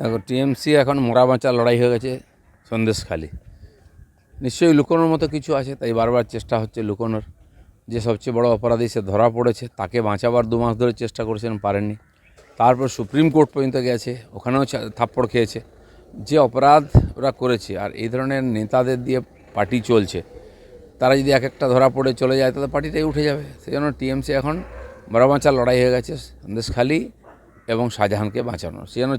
দেখো, টিএমসি এখন মোরা বাঁচা লড়াই হয়ে গেছে সন্দেশখালি নিশ্চয়ই লুকোনোর মতো কিছু আছে, তাই বারবার চেষ্টা হচ্ছে লুকোনোর। যে সবচেয়ে বড় অপরাধী সে ধরা পড়েছে, তাকে বাঁচাবার দু মাস ধরে চেষ্টা করেছেন, পারেননি। তারপর সুপ্রিম কোর্ট পর্যন্ত গেছে, ওখানেও থাপ্পড় খেয়েছে। যে অপরাধ ওরা করেছে, আর এই ধরনের নেতাদের দিয়ে পার্টি চলছে, তারা যদি এক একটা ধরা পড়ে চলে যায়, তাহলে পার্টিটাই উঠে যাবে। সেই জন্য টিএমসি এখন বড় বাঁচার লড়াই হয়ে গেছে সন্দেশখালি এবং শাহজাহানকে বাঁচানো। সেই জন্য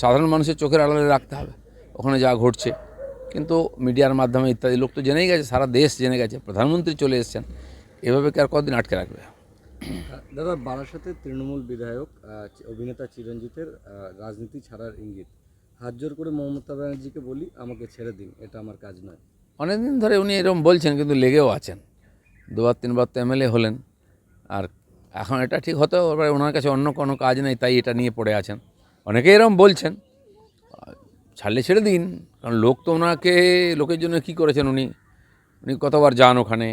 সাধারণ মানুষের চোখের আড়ালে রাখতে হবে। ওখানে যা ঘটছে। কিন্তু মিডিয়ার মাধ্যমে ইত্যাদি লোক তো জেনেই গেছে সারা দেশ জেনে গেছে প্রধানমন্ত্রী চলে এসেছেন। এভাবে কি আর কতদিন আটকে রাখবে? দাদা বারাসাতে তৃণমূল বিধায়ক অভিনেতা চিরঞ্জিতের রাজনীতি ছাড়ার ইঙ্গিত। হাত জোর করে মমতা ব্যানার্জিকে বলি আমাকে ছেড়ে দিন এটা আমার কাজ নয়। অনেকদিন ধরে উনি এরকম বলছেন কিন্তু লেগেও আছেন। দুবার তিনবার তো এমএলএ হলেন। আর এখন এটা ঠিক হতেও পারে ওনার কাছে অন্য কোনো কাজ নেই তাই এটা নিয়ে পড়ে আছেন। অনেকে এরকম বলছেন আর ছাড়লে ছেড়ে দিন কারণ লোক তো ওনাকে লোকের জন্য কী করেছেন উনি উনি কতবার যান ওখানে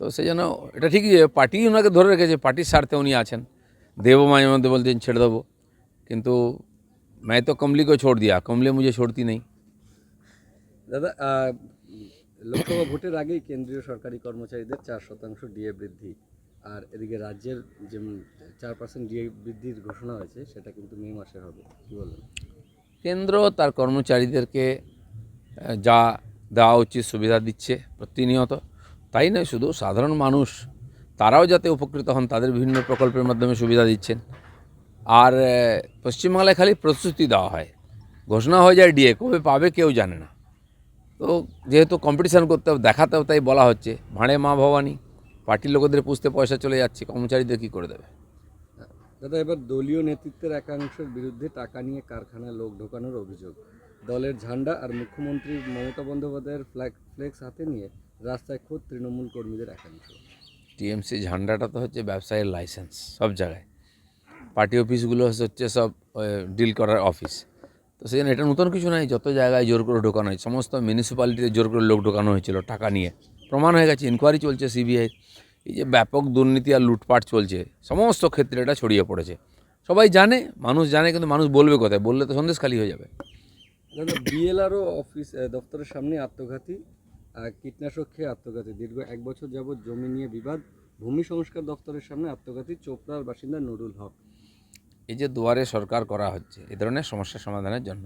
তো সেই জন্য এটা ঠিকই যে পার্টি ওনাকে ধরে রেখেছে পার্টির স্বার্থে উনি আছেন দেবো মাঝে মধ্যে বলতেন ছেড়ে দেবো কিন্তু मैं तो कमली को छोड़ दिया कमली मुझे छोड़ती नहीं দাদা আহ, লোকসভা ভোটের আগেই কেন্দ্রীয় সরকারি কর্মচারীদের চার শতাংশ ডিএ বৃদ্ধি আর এদিকে রাজ্যের যে চার পার্সেন্ট ডিএ বৃদ্ধির ঘোষণা হয়েছে, সেটা কিন্তু মে মাসে হবে। কি বলবেন? কেন্দ্র তার কর্মচারীদেরকে যা দেওয়া উচিত, সুবিধা দিচ্ছে প্রতিনিয়ত। তাই নয়, শুধু সাধারণ মানুষ, তারাও যাতে উপকৃত হন, তাদের বিভিন্ন প্রকল্পের মাধ্যমে সুবিধা দিচ্ছেন। আর পশ্চিমবাংলায় খালি প্রস্তুতি দেওয়া হয়। ঘোষণা হয়ে যায় ডিএ, কবে পাবে কেউ জানে না। তো যেহেতু কম্পিটিশান করতে হবে, দেখাতে হবে, তাই বলা হচ্ছে। ভাঁড়ে মা ভবানী। পার্টির লোকেদের পুষতে পয়সা চলে যাচ্ছে কর্মচারীদের কী করে দেবে? দাদা এবার দলীয় নেতৃত্বের একাংশের বিরুদ্ধে টাকা নিয়ে কারখানায় লোক ঢোকানোর অভিযোগ। দলের ঝান্ডা আর মুখ্যমন্ত্রী মমতা বন্দ্যোপাধ্যায়ের ফ্ল্যাগ ফ্লেক্স হাতে নিয়ে রাস্তায় খোদ তৃণমূল কর্মীদের একাংশ। টিএমসি ঝান্ডাটা তো হচ্ছে ব্যবসায়ের লাইসেন্স সব জায়গায়। পার্টি অফিসগুলো হচ্ছে সব ডিল করার অফিস তো সেই জন্য এটা নতুন কিছু নাই যত জায়গায় জোর করে ঢোকানো হয় সমস্ত মিউনিসিপ্যালিটিতে জোর করে লোক ঢোকানো হয়েছিল টাকা নিয়ে। প্রমাণ হয়ে গেছে ইনকোয়ারি চলছে সিবিআই এই যে ব্যাপক দুর্নীতি আর লুটপাট চলছে সমস্ত ক্ষেত্রে এটা ছড়িয়ে পড়েছে। সবাই জানে মানুষ জানে কিন্তু মানুষ বলবে কোথায়? বললে তো সন্দেশ খালি হয়ে যাবে। দাদা বিএলআরও অফিস দপ্তরের সামনে আত্মঘাতী কীটনাশক খেয়ে আত্মঘাতী। দীর্ঘ এক বছর যাবৎ জমি নিয়ে বিবাদ ভূমি সংস্কার দপ্তরের সামনে আত্মঘাতী চোপড়ার বাসিন্দা নুরুল হক। এই যে দুয়ারে সরকার করা হচ্ছে এ ধরনের সমস্যা সমাধানের জন্য।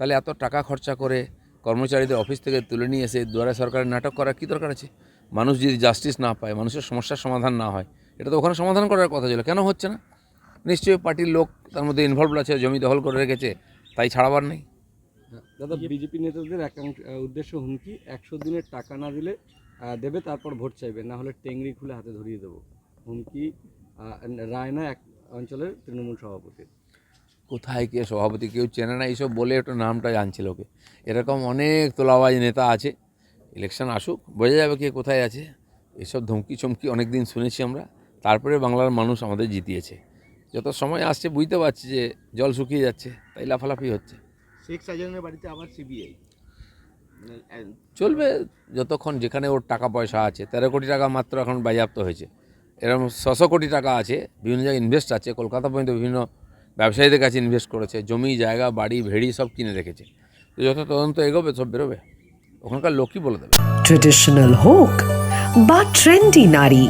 তাহলে এত টাকা খরচা করে কর্মচারীদের অফিস থেকে তুলে নিয়ে এসে দুয়ারে সরকারের নাটক করার কী দরকার আছে? মানুষ যদি জাস্টিস না পায়, মানুষের সমস্যার সমাধান না হয়, এটা তো ওখানে সমাধান করার কথা ছিল, কেন হচ্ছে না? নিশ্চয়ই পার্টির লোক তার মধ্যে ইনভলভ আছে, জমি দখল করে রেখেছে, তাই ছাড়াবার নেই। দাদা, বিজেপি নেতাদের উদ্দেশ্য হুমকি, একশো দিনের টাকা না দিলে দেবে, তারপর ভোট চাইবে, না হলে টেংরি খুলে হাতে ধরিয়ে দেবো। হুমকি রায়না এক অঞ্চলের তৃণমূল সভাপতি কোথায় কে সভাপতি কেউ চেনে না এইসব বলে একটু নামটা জানছিল ওকে। এরকম অনেক তোলাবাজ নেতা আছে ইলেকশন আসুক বোঝা যাবে কে কোথায় আছে। এসব ধমকি চমকি অনেক দিন শুনেছি আমরা তারপরে বাংলার মানুষ আমাদের জিতিয়েছে। যত সময় আসছে বুঝতে পারছি যে জল শুকিয়ে যাচ্ছে তাই লাফালাফি হচ্ছে। শেখ বাড়িতে আবার সিবিআই চলবে যতক্ষণ যেখানে ওর টাকা পয়সা আছে তেরো কোটি টাকা মাত্র এখন বাজেয়াপ্ত হয়েছে। এরকম ছশো কোটি টাকা আছে বিভিন্ন জায়গায় ইনভেস্ট আছে কলকাতা পর্যন্ত বিভিন্ন ব্যবসায়ীদের কাছে ইনভেস্ট করেছে জমি জায়গা বাড়ি ভেড়ি সব কিনে রেখেছে। তো যত তদন্ত এগোবে সব বেরোবে। ওখানকার লোকই বলে দেবে। ট্রেডিশনাল হোক বা ট্রেন্ডি নারী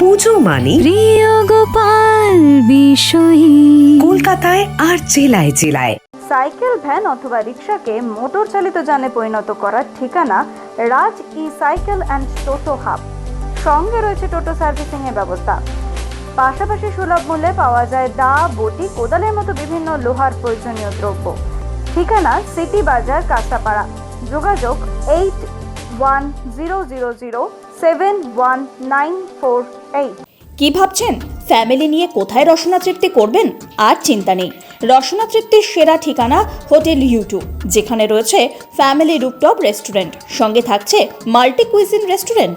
পুজো মানে প্রিয় গোপাল বিষয়ী। কলকাতায় আর জেলায় জেলায়। সাইকেল ভ্যান অথবা রিক্সাকে মোটর চালিত যানে পরিণত করার ঠিকানা Raj e cycle and toto hub. সঙ্গে রয়েছে টোটো সার্ভিসিং এর ব্যবস্থা। পাশাপাশি সুলভ মূল্যে পাওয়া যায় দা, বটি, কোদালের মতো বিভিন্ন লোহার প্রয়োজনীয় দ্রব্য। ঠিকানা সিটি বাজার কাঁচাপাড়া। যোগাযোগ eight one zero zero zero seven one nine four eight. কি ভাবছেন? ফ্যামিলি নিয়ে কোথায় রসনা তৃপ্তি করবেন? আর চিন্তা নেই। রসনা তৃপ্তির সেরা ঠিকানা হোটেল ইউটিউব যেখানে রয়েছে ফ্যামিলি রুপটপ রেস্টুরেন্ট। সঙ্গে থাকছে মাল্টি কুইজিন রেস্টুরেন্ট।